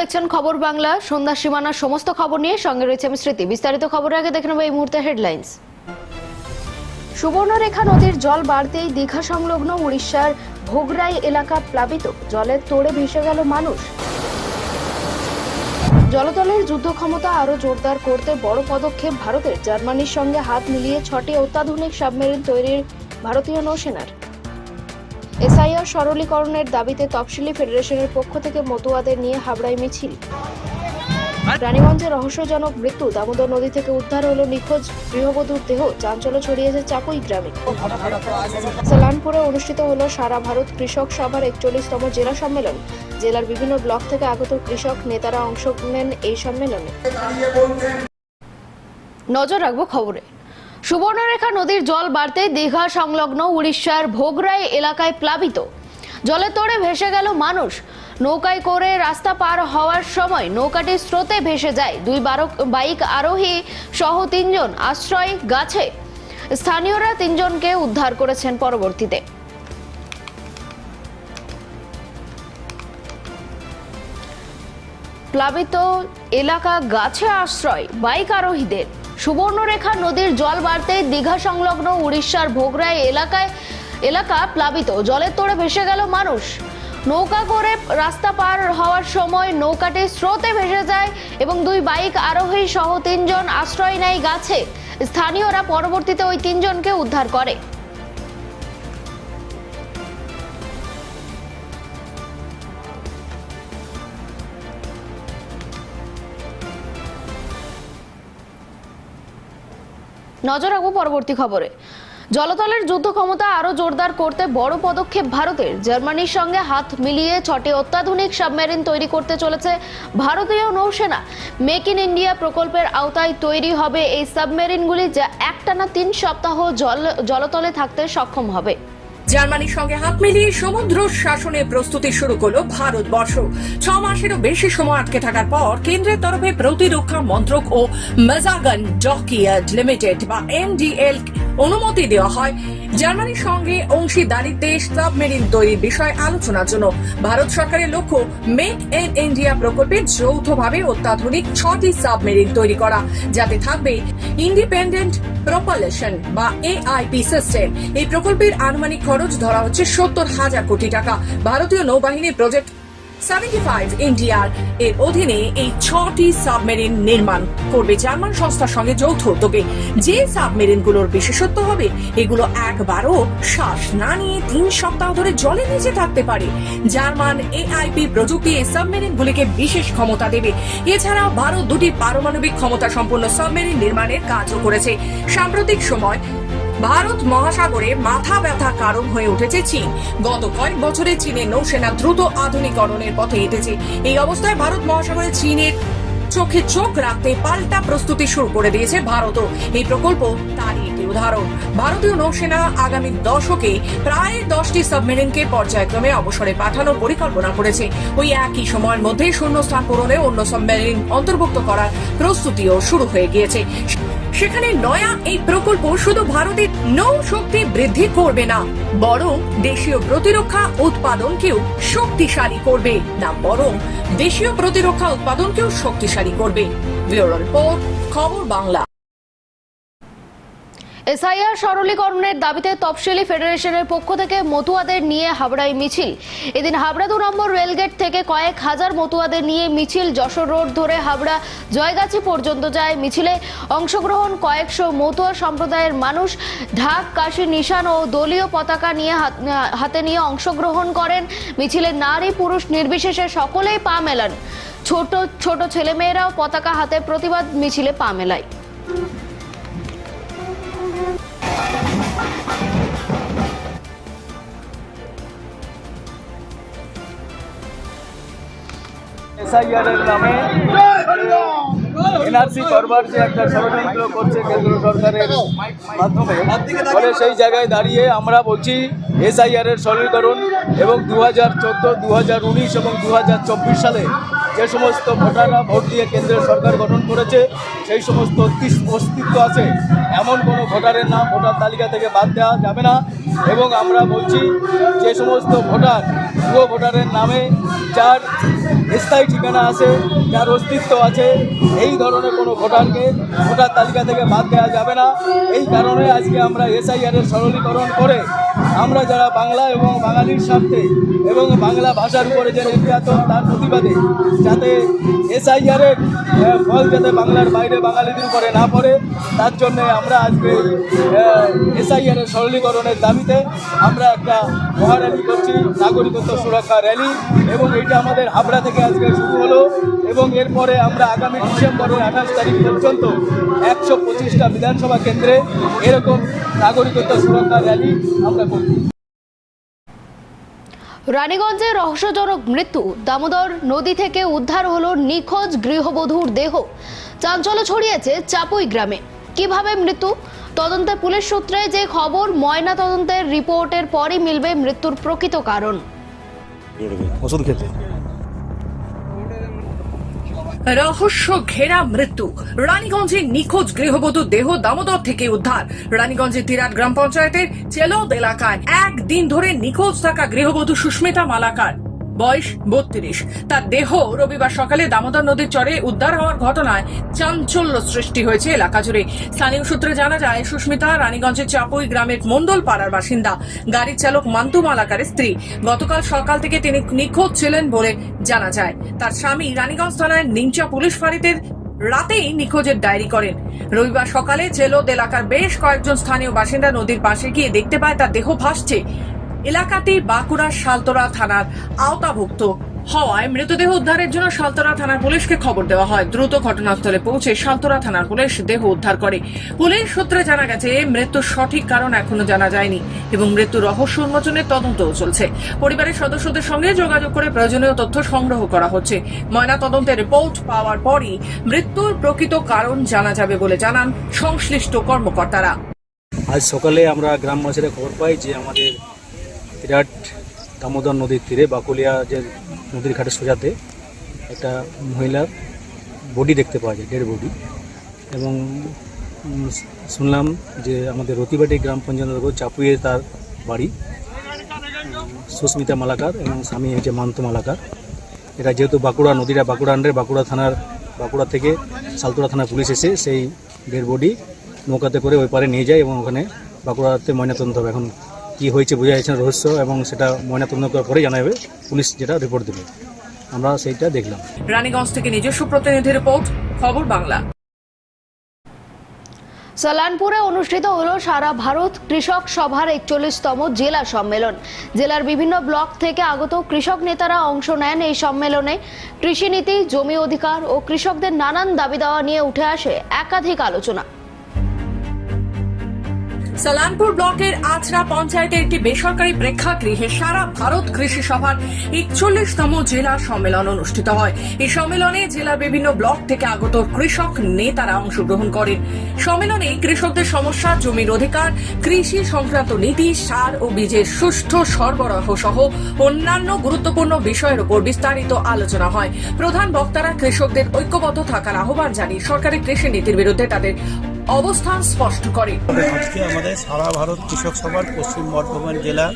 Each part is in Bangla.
দেখছেন খবর বাংলা। সন্ধ্যা সীমানার সমস্ত খবর নিয়ে সঙ্গে রয়েছে আমি স্মৃতি। বিস্তারিত খবরের আগে দেখে নেব এই মুহূর্তে হেডলাইন্স। সুবর্ণরেখা নদীর জল বাড়তেই দীঘা সংলগ্ন উড়িষ্যার ভোগরাই এলাকা প্লাবিত। জলের তোড়ে ভেসে গেল মানুষ। জলতলের যুদ্ধ ক্ষমতা আরও জোরদার করতে বড় পদক্ষেপ ভারতের। জার্মানির সঙ্গে হাত মিলিয়ে ছটি অত্যাধুনিক সাবমেরিন তৈরির ভারতীয় নৌসেনার। এসআইআর সরলীকরণের দাবিতে তফসিলি ফেডারেশনের পক্ষ থেকে মতুয়াদের নিয়ে হাবড়ায় মিছিল। রানীগঞ্জে রহস্যজনক মৃত্যু দামোদর নদী থেকে উদ্ধার হলো নিখোঁজ গৃহবধূর দেহ চাঞ্চল্য ছড়িয়েছে চাকুই গ্রামে। সালানপুরে অনুষ্ঠিত হলো সারা ভারত কৃষক সভার একচল্লিশতম জেলা সম্মেলন। জেলার বিভিন্ন ব্লক থেকে আগত কৃষক নেতারা অংশ নেন এই সম্মেলনে। নজর রাখব খবরে। সুবর্ণরেখা নদীর জল বাড়তে দীঘা সংলগ্ন উড়িষ্যার ভোগরাই এলাকায় প্লাবিত। জলে তোড়ে ভেসে গেল মানুষ। নৌকায় করে রাস্তা পার হওয়ার সময় নৌকাটি স্রোতে ভেসে যায়। দুই বাইক আরোহী সহ তিনজন আশ্রয় গাছে। স্থানীয়রা তিনজনকে উদ্ধার করেছেন পরবর্তীতে। প্লাবিত এলাকা গাছে আশ্রয় বাইক আরোহীদের। সুবর্ণরেখা নদীর জল বাড়তে দীঘা সংলগ্ন উড়িষ্যার ভোগরাই এলাকায় এলাকা প্লাবিত। জলের তোড়ে ভেসে গেল মানুষ। নৌকা করে রাস্তা পার হওয়ার সময় নৌকাটি স্রোতে ভেসে যায় এবং দুই বাইক আরোহী সহ তিনজন আশ্রয় নেয় গাছে। স্থানীয়রা পরবর্তীতে ওই তিনজনকে উদ্ধার করে। নজর রাখব পরবর্তী খবরে। জলতলের যুদ্ধ ক্ষমতা আরও জোরদার করতে বড় পদক্ষেপ ভারতের। জার্মানির সঙ্গে হাত মিলিয়ে ছটি অত্যাধুনিক সাবমেরিন তৈরি করতে চলেছে ভারতীয় নৌসেনা। মেক ইন ইন্ডিয়া প্রকল্পের আওতায় তৈরি হবে এই সাবমেরিনগুলি, যা একটানা তিন সপ্তাহ জল জলতলে থাকতে সক্ষম হবে। জার্মানির সঙ্গে হাত মিলিয়ে সমুদ্র শাসনের প্রস্তুতি শুরু করল ভারতবর্ষ। ছ মাসেরও বেশি সময় আটকে থাকার পর কেন্দ্রের তরফে প্রতিরক্ষা মন্ত্রক ও মেজাগান ডকিয়ার্ড লিমিটেড বা এমডিএল অনুমতি দেওয়া হয়। জার্মানির সঙ্গে অংশীদারিত্বে সাবমেরিন তৈরির বিষয়ে আলোচনার জন্য ভারত সরকারের লক্ষ্য মেক ইন ইন্ডিয়া প্রকল্পে যৌথভাবে অত্যাধুনিক ছটি সাবমেরিন তৈরি করা। যাতে থাকবে ইন্ডিপেন্ডেন্ট প্রপালেশন বা এআইপি সিস্টেম। এই প্রকল্পের আনুমানিক খরচ ধরা হচ্ছে সত্তর হাজার কোটি টাকা। ভারতীয় নৌবাহিনীর প্রজেক্ট সেভেন্টি ফাইভ ইন্ডিয়ার এর অধীনে এই ছটি সাবমেরিন নির্মাণ করবে। জার্মান সংস্থার সঙ্গে যৌথ উদ্যোগে। যে সাবমেরিনগুলোর বিশেষত্ব হবে, এগুলো একবারও শ্বাস না নিয়ে তিন সপ্তাহ ধরে জলে নিচে থাকতে পারে। জার্মান এআইপি প্রযুক্তি এই সাবমেরিনগুলিকে বিশেষ ক্ষমতা দেবে। এছাড়া ভারত দুটি পারমাণবিক ক্ষমতা সম্পন্ন সাবমেরিন নির্মাণের কাজও করেছে। সাম্প্রতিক সময় ভারত মহাসাগরে মাথা ব্যথা কারণ হয়ে উঠেছে চীন। গত কয়েক বছরে চীনের নৌসেনা দ্রুত আধুনিকরণের পথে হেঁটেছে এই অবস্থায় ভারত মহাসাগরে চীনের চোখে চোখ রাখতে পাল্টা প্রস্তুতি শুরু করে দিয়েছে ভারতও। এই প্রকল্প তারই একটি উদাহরণ। ভারতীয় নৌসেনা আগামী দশকে প্রায় দশটি সাবমেরিনকে পর্যায়ক্রমে অবসরে পাঠানোর পরিকল্পনা করেছে। ওই একই সময়ের মধ্যে শূন্যস্থান পূরণে অন্য সাবমেরিন অন্তর্ভুক্ত করার প্রস্তুতিও শুরু হয়ে গিয়েছে। সেখানে নয়া এই প্রকল্প শুধু ভারতের নৌ শক্তি বৃদ্ধি করবে না, বরং দেশীয় প্রতিরক্ষা উৎপাদনকেও শক্তিশালী করবে। না, বরং দেশীয় প্রতিরক্ষা উৎপাদনকেও শক্তিশালী করবে। ব্যুরো রিপোর্ট, খবর বাংলা। এসআইআর সরলীকরণের দাবিতে তফসিলি ফেডারেশনের পক্ষ থেকে মতুয়াদের নিয়ে হাবড়ায় মিছিল। এদিন হাবড়া দু নম্বর রেলগেট থেকে কয়েক হাজার মতুয়াদের নিয়ে মিছিল যশোর রোড ধরে হাবড়া জয়গাছি পর্যন্ত যায় মিছিলে। অংশগ্রহণ কয়েকশো মতুয়া সম্প্রদায়ের মানুষ ঢাক, কাশি, নিশান ও দলীয় পতাকা নিয়ে হাত- নিয়ে অংশগ্রহণ করেন। মিছিলে নারী, পুরুষ নির্বিশেষে সকলেই পা মেলান। ছোট ছোট ছেলেমেয়েরাও পতাকা হাতে প্রতিবাদ মিছিলে পা মেলায়। এসআইআর এর নামে এনআরসি করবার যে একটা ষড়যন্ত্র করছে কেন্দ্র সরকারের মাধ্যমে, ফলে সেই জায়গায় দাঁড়িয়ে আমরা বলছি, এসআইআর এর সরলীকরণ এবং দু হাজার চোদ্দ দু হাজার উনিশ এবং দু হাজার চব্বিশ সালে যে সমস্ত ভোটাররা ভোট দিয়ে কেন্দ্রের সরকার গঠন করেছে, সেই সমস্ত অস্তিত্ব আছে। এমন কোনো ভোটারের নাম, ভোটার তালিকা থেকে বাদ দেওয়া যাবে না এবং আমরা বলছি, যে সমস্ত ভোটার ভুয়ো ভোটারের নামে যার স্থায়ী ঠিকানা আছে, যার অস্তিত্ব আছে, এই ধরনের কোনো ভোটারকে ভোটার তালিকা থেকে বাদ দেওয়া যাবে না। এই কারণে আজকে আমরা এসআইআরের সরলীকরণ করে আমরা যারা বাংলা এবং বাঙালির স্বার্থে এবং বাংলা ভাষার উপরে যে নির্যাতন, তার প্রতিবাদে যাতে এসআইআরের ফল যাতে বাংলার বাইরে বাঙালিদের উপরে না পড়ে, তার জন্যে আমরা আজকে এসআইআরের সরলীকরণের দাবিতে আমরা একটা মহার্যালি করছি, নাগরিকত্ব সুরক্ষা র্যালি, এবং এটা আমাদের হাবড়া থেকে আজকে শুরু হলো, এবং এরপরে আমরা আগামী ডিসেম্বরের আঠাশ তারিখ পর্যন্ত একশো পঁচিশটা বিধানসভা কেন্দ্রে এরকম নাগরিকত্ব সুরক্ষা র্যালি আমরা রানীগঞ্জে রহস্যজনক মৃত্যু। দামোদর নদী থেকে উদ্ধার হলো নিখোঁজ গৃহবধূর দেহ। চাঞ্চল্য ছড়িয়েছে চাপুই গ্রামে। কীভাবে মৃত্যু? তদন্তে পুলিশ সূত্রে যে খবর, ময়না তদন্তের রিপোর্টের পরই মিলবে মৃত্যুর প্রকৃত কারণ। ওষুধ খেতে। রহস্য ঘেরা মৃত্যু। রানীগঞ্জের নিখোঁজ গৃহবধূ দেহ দামোদর থেকে উদ্ধার। রানীগঞ্জের তিরাট গ্রাম পঞ্চায়েতের চেলদ এলাকায় একদিন ধরে নিখোঁজ থাকা গৃহবধূ সুস্মিতা মালাকার। বয়স বত্রিশ। তার দেহ রবিবার সকালে দামোদর নদীর চরে উদ্ধার হওয়ার ঘটনায় চাঞ্চল্য সৃষ্টি হয়েছে এলাকা জুড়ে। স্থানীয় সূত্রে জানা যায়, সুস্মিতা রানীগঞ্জের চাপুই গ্রামের মন্ডল পাড়ার বাসিন্দা। গাড়ির চালক মান্তু মালাকারের স্ত্রী। গতকাল সকাল থেকে তিনি নিখোঁজ ছিলেন বলে জানা যায়। তার স্বামী রানীগঞ্জ থানার নিমচা পুলিশ ফাঁড়িতে রাতেই নিখোঁজের ডায়েরি করেন। রবিবার সকালে চেলোদ এলাকার বেশ কয়েকজন স্থানীয় বাসিন্দা নদীর পাশে গিয়ে দেখতে পায়, তার দেহ ভাসছে। এলাকাটি বাঁকুড়া শালতোরা থানার আওতাভুক্ত হওয়ায় মৃতদেহ উদ্ধারের জন্য শালতোরা থানার পুলিশকে খবর দেওয়া হয়। দ্রুত ঘটনাস্থলে পৌঁছে শালতোরা থানার পুলিশ দেহ উদ্ধার করে। পুলিশ সূত্রে জানা গেছে মৃত্যুর সঠিক কারণ এখনও জানা যায়নি এবং মৃত্যুর রহস্য উন্মোচনের তদন্তও চলছে। পরিবারের সদস্যদের সঙ্গে যোগাযোগ করে প্রয়োজনীয় তথ্য সংগ্রহ করা হচ্ছে। ময়না তদন্তের রিপোর্ট পাওয়ার পরই মৃত্যুর প্রকৃত কারণ জানা যাবে বলে জানান সংশ্লিষ্ট কর্মকর্তারা। আজ সকালে আমরা গ্রামবাসীরা খবর পাই যে আমাদের বিরাট দামোদর নদীর তীরে বাকুলিয়া যে নদীর ঘাটে সোজাতে একটা মহিলার বডি দেখতে পাওয়া যায় ডেড বডি এবং শুনলাম যে আমাদের রতিবাটি গ্রাম পঞ্চায়েত চাপুয়ে তার বাড়ি সুস্মিতা মালাকার এবং স্বামী হচ্ছে মান্ত মালাকার। এটা যেহেতু বাঁকুড়া নদীটা বাঁকুড়া আন্ডারে বাঁকুড়া থানার, বাঁকুড়া থেকে সালতুরা থানার পুলিশ এসে সেই ডেড বডি নৌকাতে করে ওই পারে নিয়ে যায় এবং ওখানে বাঁকুড়াতে ময়নাতদন্ত হবে। এখন কী হয়েছে বোঝা যাচ্ছে না রহস্য এবং সেটা ময়নাতদন্ত করার পরে জানা যাবে পুলিশ যেটা রিপোর্ট দেবে। আমরা সেইটা দেখলাম। রানীগঞ্জ থেকে নিজস্ব প্রতিনিধি রিপোর্ট খবর বাংলা। সালানপুরে অনুষ্ঠিত হলো সারা ভারত কৃষক সভার একচল্লিশতম জেলা সম্মেলন। জেলার বিভিন্ন ব্লক থেকে আগত কৃষক নেতারা অংশ নেন এই সম্মেলনে। কৃষিনীতি জমি অধিকার ও কৃষকদের নানান দাবি দাওয়া নিয়ে উঠে আসে একাধিক আলোচনা। সালানপুর ব্লকের আচরা পঞ্চায়েতের একটি বেসরকারি প্রেক্ষাগৃহে সারা ভারত কৃষি সভার একচল্লিশতম জেলা সম্মেলন অনুষ্ঠিত হয়। এই সম্মেলনে জেলার বিভিন্ন ব্লক থেকে আগত কৃষক নেতারা অংশগ্রহণ করেন। সম্মেলনে কৃষকদের সমস্যা, জমির অধিকার, কৃষি সংক্রান্ত নীতি, সার ও বীজের সুষ্ঠু সরবরাহ সহ অন্যান্য গুরুত্বপূর্ণ বিষয়ের উপর বিস্তারিত আলোচনা হয়। প্রধান বক্তারা কৃষকদের ঐক্যবদ্ধ থাকার আহ্বান জানিয়ে সরকারি কৃষি নীতির বিরুদ্ধে তাদের অবস্থান স্পষ্ট করে। আজকে আমাদের সারা ভারত কৃষক সভার পশ্চিম বর্ধমান জেলা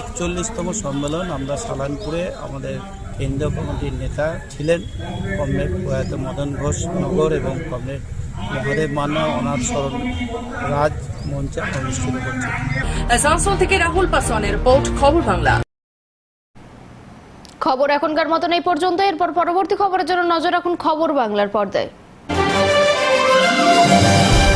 একচল্লিশতম সম্মেলন। আমরা সালানপুরে আমাদের কেন্দ্রীয় কমিটির নেতা ছিলেন কমরেড প্রয়াত মদন ঘোষ নগর এবং কমরেড মহাদেব মান্না অনাথ স্মরণ রাজ মঞ্চে অনুষ্ঠিত করছে আসানসোল থেকে রাহুল পাসওয়ানের রিপোর্ট খবর বাংলা। খবর এখনকার মতন এই পর্যন্ত এরপর পরবর্তী খবরের জন্য নজর রাখুন খবর বাংলার পর্দায়। Thank you.